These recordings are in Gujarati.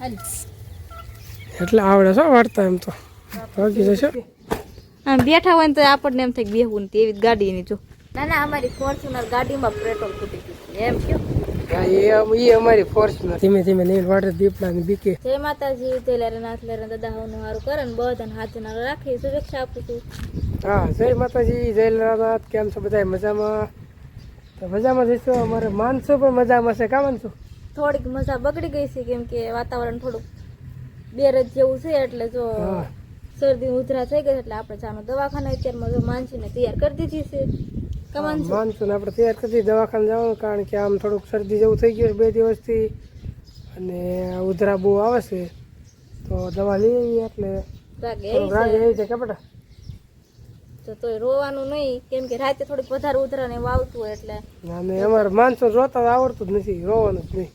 હાલ. એટલે આવડે છે વાર્તા એમ તો. ભાગી જશે. આમ બેઠા હોય ને તો આપણને એમ થાય બેહવું ને એવી ગાડી એની જો. ના ના અમારી ફોર્ચ્યુનર ગાડીમાં પેટ્રોલ ખૂટી ગયું એમ કયો? એ અમારી ફોર્ચ્યુનર. ધીમે ધીમે લઈને વાટે દીપડા ની બીકે. જય માતાજી જય લેરે દાદા હવનું સારું કરે ને બધાને હાથ ના રાખી શુભેચ્છા આપું છું. હા જય માતાજી જય લરાનાથ કેમ છો બધા મજામાં? તો મજામાં જઈશું અમારે માનસો પણ મજામાં છે. કામ માનસો? થોડીક મજા બગડી ગઈ છે કેમ કે વાતાવરણ થોડુંક બેરજ જેવું છે એટલે જો શરદી ઉધરા થઈ ગઈ એટલે આપણે જાનો દવાખાને અત્યારમાં જો માનસીને તૈયાર કરી દીધી છે. કમાન ને આપણે તૈયાર કરી દીધી દવાખાને જવાનું કારણ કે આમ થોડુંક શરદી જેવું થઈ ગયું બે દિવસથી અને ઉધરા બહુ આવે છે તો દવા લઈ આવીએ એટલે. રાગે એવી છે કે બેટા? તો રોવાનું નહીં કેમ કે રાતે થોડીક વધારે ઉધરા ને હોય એટલે અને અમારે માનસો રોતા આવડતું જ નથી રોવાનું જ નહીં.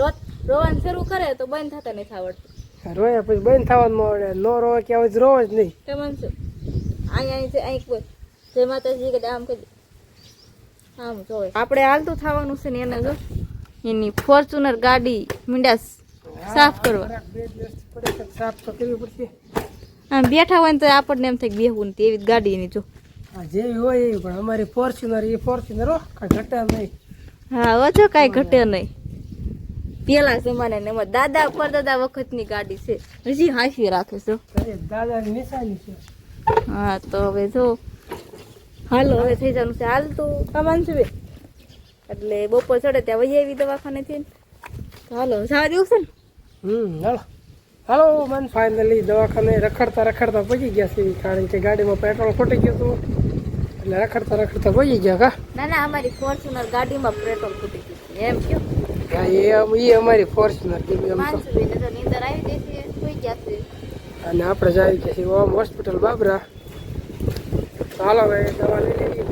રોજ રોવાનું શરૂ કરે તો બંધ થતા નથી આવડતું. રોયા પછી બંધ થવાનું આવડે. નો રોવા કે આવે રોવે જ નહીં. કેમન છે અહીંયા અહીં છે અહીં બોલ જય માતાજી કે આમ કહી આમ જોવે. આપણે હાલતું થવાનું છે ને એને જો એની ફોર્ચ્યુનર ગાડી મીંડા સાફ કરવા. તો સાફ તો કરવી પડશે. આમ બેઠા હોય ને તો આપણને એમ થાય કે બેહવું ને તેવી જ ગાડી એની જો. હા જેવી હોય એવી પણ અમારી ફોર્ચ્યુનર એ ફોર્ચ્યુનર હો કાંઈ ઘટે નહીં. હા જો કાંઈ ઘટે નહીં. પેલા જમાના ને એમાં દાદા પરદાદા વખતની ગાડી છે. હજી હાંસી રાખે છે. નિશાની છે. હા તો હવે જો. હાલો હવે થઈ જવાનું છે. હાલ તું કમાન છું. એટલે બપોર ચડે ત્યાં વહી આવી દવાખાનેથી તો હાલો જવા દેવું છે ને? હમ હાલો. હાલો મન ફાઇનલી દવાખાને રખડતા રખડતા પહોંચી ગયા છે. કારણ કે ગાડીમાં પેટ્રોલ ખૂટી ગયું હતું. એટલે રખડતા રખડતા પહોંચી ગયા કા? ના ના અમારી ફોર્ચ્યુનર ગાડીમાં પેટ્રોલ ખૂટી ગયું એમ કયો? એ અમ- એ અમારી ફોર્ચ્યુનર કીધું એમ અને આપણે જાય કે છીએ ઓમ હોસ્પિટલ બાબરા. ચાલો ભાઈ દવા લઈ લઈએ.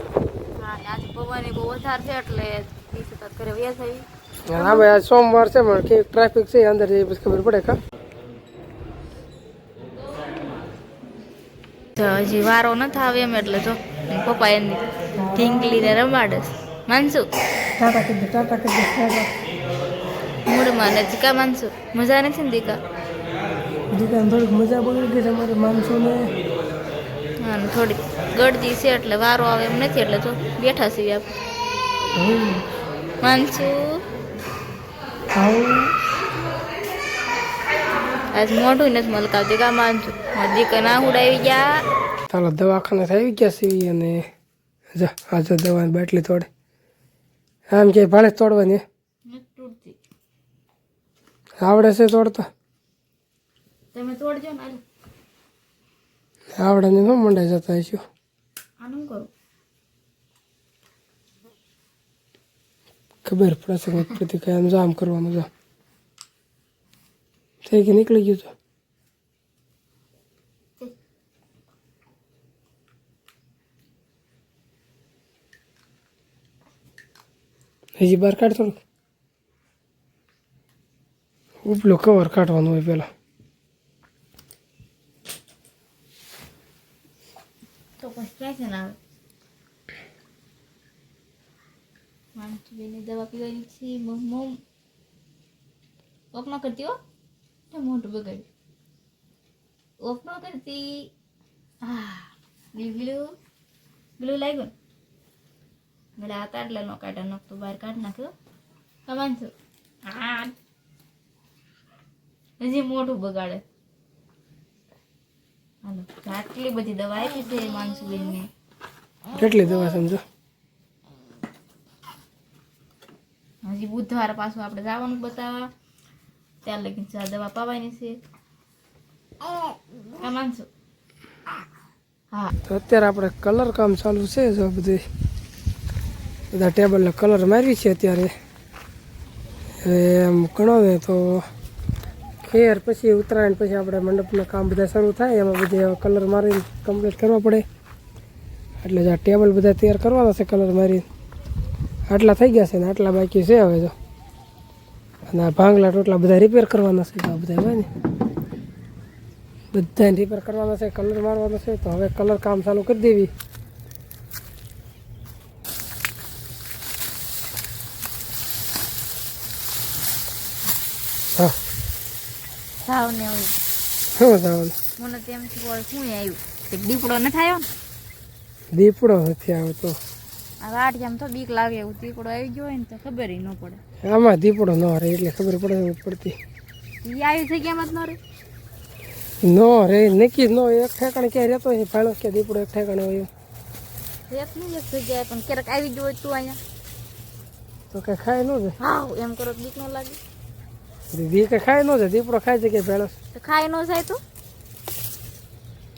આજે પવન બહુ વધારે છે એટલે હા ભાઈ આજ સોમવાર છે પણ કે ટ્રાફિક છે અંદર જઈએ પછી ખબર પડે કા? તો હજી વારો નથી આવે એમ એટલે જો પપ્પા એની ઢીંગલીને રમાડે માનસુ? ટાટા કરી ટાટા કરી દે ને મૂડમાં નથી મજા નથી ને દીકા? દીકા થોડીક મજા બગડી ગઈ તમારે માણસોને હા ને થોડીક ગળદી છે એટલે વારો આવે એમ નથી એટલે તો બેઠા છીએ આપણે માનસુ આજ મોઢું નથી મલકાવતી કા માનસુ દીકા ના ઉડાવી ગયા. ચાલો દવાખાને આવી ગયા છીએ અને જો આજે દવાની બાટલી તોડે. આમ કે ભાડે તોડવાની. આવડે છે તોડતા? તમે તોડજો ને આવડે ને નો મંડાઈ જતા હશું. આનું કરું? ખબર પડશે કે પ્રતિ કઈ આમ જામ કરવાનું જા થઈ કે નીકળી ગયું તો? હજી બહાર કાઢ થોડુંક. ઉપલો કવર કાઢવાનું હોય પેલા. તો પછી આવે દવા પીવાની છે, મમ ઓફ ન કરતી હો. મોઢું બગાડ્યું. ઓફ ન કરતી. હા ગીલું ગીલું લાગ્યું ને? એટલે આ તાટલા નો કાઢા નાખતો બહાર કાઢ નાખ્યો. કમાન છું. હા. હજી મોઢું બગાડે. હાલો આટલી બધી દવા આપી છે માનસુબેનને. કેટલી દવા સમજો હજી બુધવાર પાછું આપણે જવાનું બતાવવા. ત્યાં લગી ચા દવા પાવાની છે. આ માનસુ. હા. તો અત્યારે આપણે કલર કામ ચાલુ છે જો બધી. બધા ટેબલને કલર મારી છે અત્યારે. હવે એમ ગણો ને તો ખેર પછી ઉત્તરાયણ, પછી આપણે મંડપના કામ બધા શરૂ થાય, એમાં બધે કલર મારીને કમ્પ્લીટ કરવા પડે. એટલે જે ટેબલ બધા તૈયાર કરવાના છે કલર મારીને. આટલા થઈ ગયા છે ને, આટલા બાકી છે હવે જો. અને આ ભાંગલા ટોટલા બધા રિપેર કરવાના છે, તો બધા હોય ને. બધાને રિપેર કરવાના છે, કલર મારવાનો છે, તો હવે કલર કામ ચાલુ કરી દેવી હા સાવ ને ઓલું શું સાવ? મને તેમથી બોલ શું આવ્યું? એક દીપડો ન થાયો ને? દીપડો નથી આવતો. આ જેમ તો બીક લાગે એવું દીપડો આવી ગયો હોય ને તો ખબર ન પડે. આમાં દીપડો ન રહે એટલે ખબર પડે પડતી. ઈ આવી જગ્યામાં જ ન રે નો રે નક્કી ન એક ઠેકાણે ક્યાં રહેતો હોય ફાળો કે દીપડો એક ઠેકાણે હોય એમ. રેત નહીં એક જગ્યાએ પણ ક્યારેક આવી ગયો હોય તું અહીંયા. તો કઈ ખાય ન જાય હા એમ કરો બીક ન લાગે. દી કઈ ખાય નો જાય દીપડો ખાય છે કે તો ખાઈ ન જાય તો?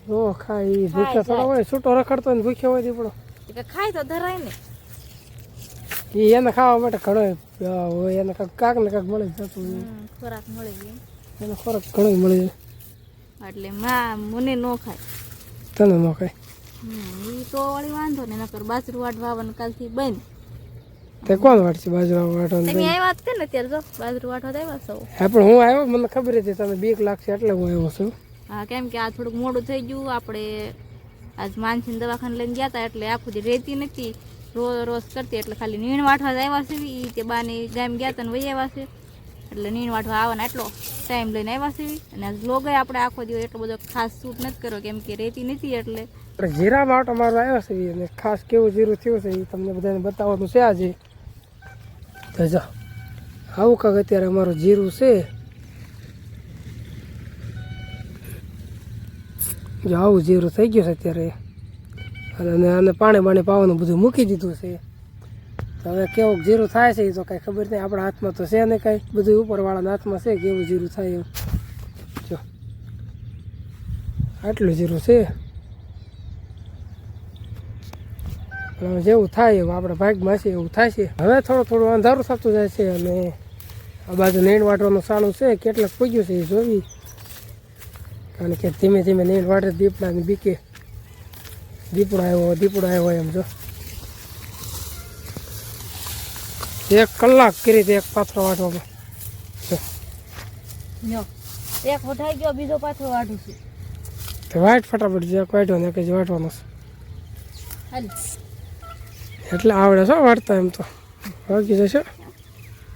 ઓ ખાઈ ભૂખ્યો થોડો હોય છૂટો રખડતો ને ભૂખ્યો હોય દીપડો. કે ખાય તો ધરાય ને. એ એને ખાવા માટે ઘણો હોય એને કાંક કાંક ને કાંક મળી જતું ખોરાક મળી ગયો. એનો ખોરાક ઘણો મળી જાય. એટલે માં મને નો ખાય. તને નો ખાય? હમ, ઈ તો વળી વાંધો ને નકર બાજરું વાટવા કાલથી બંધ. તે કોણ વાટશે બાજરા વાટવાનું તમે આવ્યા જ તે ને ત્યારે જો બાજરું વાટવા આવ્યા છો. હા પણ હું આવ્યો મને ખબર હતી તમે બીક લાગશે એટલે હું આવ્યો છું. હા કેમ કે આ થોડુંક મોડું થઈ ગયું. આપણે આજ માનસીને દવાખાને લઈને ગયા હતા એટલે આખું જે રહેતી નથી રોજ રોજ કરતી એટલે ખાલી નીણ વાટવા જ આવ્યા છે. એ તે બાને ગામ ગયા હતા ને વહી આવ્યા છે. એટલે નીણ વાટવા આવવાના એટલો ટાઈમ લઈને આવ્યા છે. અને આજ લોગય આપણે આખો દિવસ એટલો બધો ખાસ શૂટ નથી કર્યો કેમ કે રહેતી નથી એટલે. જીરા વાટો મારો આવ્યો છે ખાસ કેવું જીરું થયું છે એ તમને બધાને બતાવવાનું છે આજે. તો જો, આવું કાંક અત્યારે અમારું જીરું છે. જો આવું જીરું થઈ ગયું છે અત્યારે. અને આને પાણી બાણી પાવાનું બધું મૂકી દીધું છે. તો હવે કેવું જીરું થાય છે એ તો કાંઈ ખબર નહીં, આપણા હાથમાં તો છે ને કાંઈ. બધું ઉપરવાળાના હાથમાં છે કેવું જીરું થાય એવું. જો, આટલું જીરું છે. હવે જેવું થાય એવું આપણે ભાગમાં છે એવું થાય છે. હવે થોડો થોડું અંધારું થતું જાય છે અને આ બાજુ નેણ વાટવાનું ચાલુ છે કેટલાક પૂગ્યું છે એ જોવી. કારણ કે ધીમે ધીમે નેણ વાટે દીપડાની બીકે. દીપડો આવ્યો દીપડો આવ્યો એમ જો. એક કલાક કરી હતી એક પાથરો વાટવામાં. એક વઢાઈ ગયો બીજો પાથરો વાટું છે. વાટ ફટાફટ જે વાટવાનો જ વાટવાનો છે. હાલી. એટલે આવડે છે વાટતા એમ તો. વાગી જશે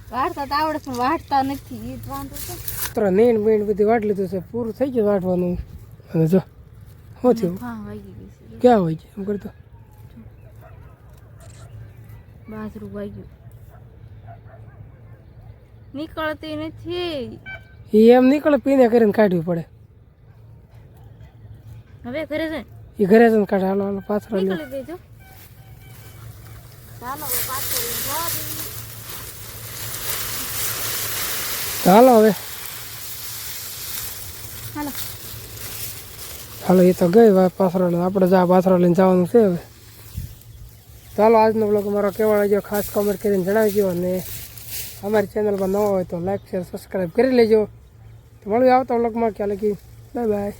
તો આવડે છે પણ નથી જ વાંધો છે. ત્રણ નેણ બેણ બધી વાટ લીધું છે પૂરું થઈ ગયું વાટવાનું. અને જો શું થયું? ક્યાં હોય છે? એમ કરતો. વાગ્યું નીકળતી નથી. એમ નીકળે પીને કરીને કાઢવી પડે. હવે ઘરે છે એ ઘરે જઈને કાઢે. હાલો હાલો પાથરો નીકળી ગઈ જો. ચાલો હવે હાલો. એ તો ગઈ લઈને આપણે જા પાથરો લઈને જવાનું છે હવે. ચાલો આજનો બ્લોગ અમારો કેવો લાગ્યો ખાસ કોમેન્ટ કરીને જણાવજો અને અમારી ચેનલમાં નવા હોય તો લાઈક શેર સબસ્ક્રાઈબ કરી લેજો. તો મળ્યું આવતા બ્લોગમાં ક્યાં લગી બાય બાય